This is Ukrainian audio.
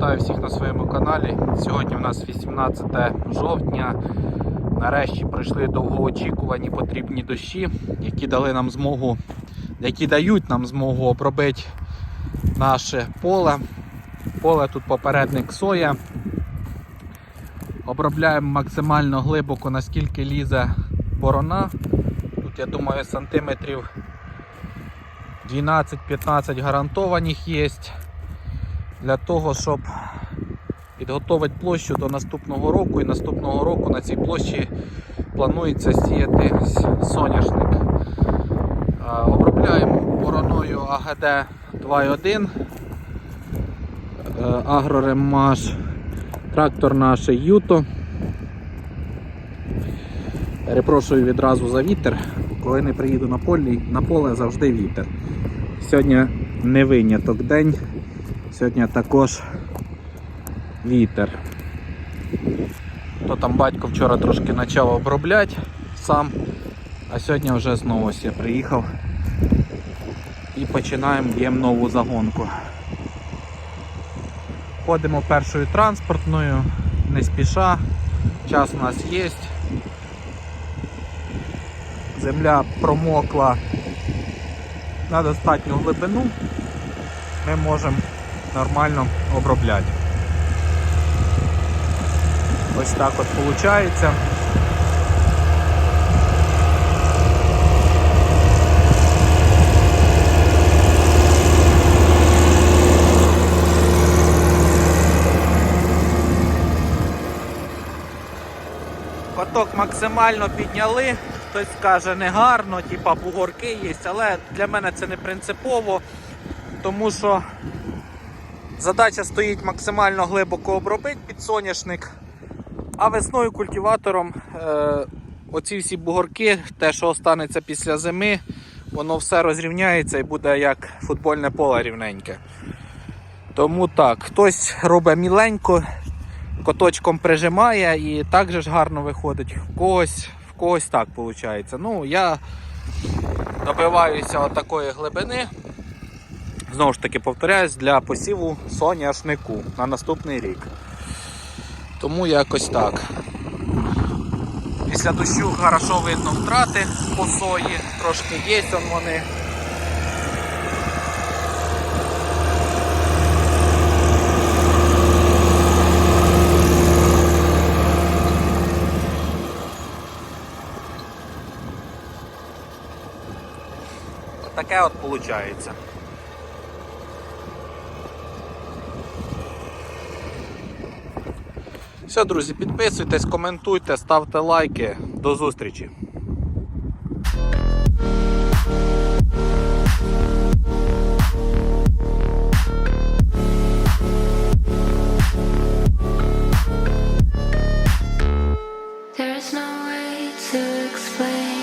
Вітаю всіх на своєму каналі. Сьогодні у нас 18 жовтня. Нарешті прийшли довгоочікувані потрібні дощі, які дали нам змогу, які дають нам змогу обробити наше поле. Поле тут попередник соя. Обробляємо максимально глибоко, наскільки лізе борона. Тут, я думаю, сантиметрів 12-15 гарантованих є для того, щоб підготувати площу до наступного року. І наступного року на цій площі планується сіяти соняшник. Обробляємо бороною АГД 2.1, Е, агроремаш, трактор наш Юто. Перепрошую відразу за вітер. Коли не приїду на полі, на поле завжди вітер. Сьогодні не виняток день. Сьогодні також вітер. То там батько вчора трошки почав обробляти сам, а сьогодні вже знову я приїхав і починаємо б'ємо нову загонку. Ходимо першою транспортною, не спіша, час у нас є. Земля промокла на достатню глибину ми можемо нормально обробляти. Ось так от виходить. Поток максимально підняли, хтось скаже не гарно, типа бугорки є, але для мене це не принципово, тому що задача стоїть максимально глибоко обробити під соняшник, а весною культиватором е, оці всі бугорки, те, що останеться після зими, воно все розрівняється і буде як футбольне поле рівненьке. Тому так, хтось робить міленько, коточком прижимає і так же ж гарно виходить. В когось, в когось так виходить. Ну, я добиваюся от такої глибини. Знову ж таки, повторяюсь, для посіву соняшнику на наступний рік. Тому якось так. Після дощу хорошо видно втрати по сої, трошки є он вони. Таке от виходить. Все, друзі, підписуйтесь, коментуйте, ставте лайки. До зустрічі. There's no way to explain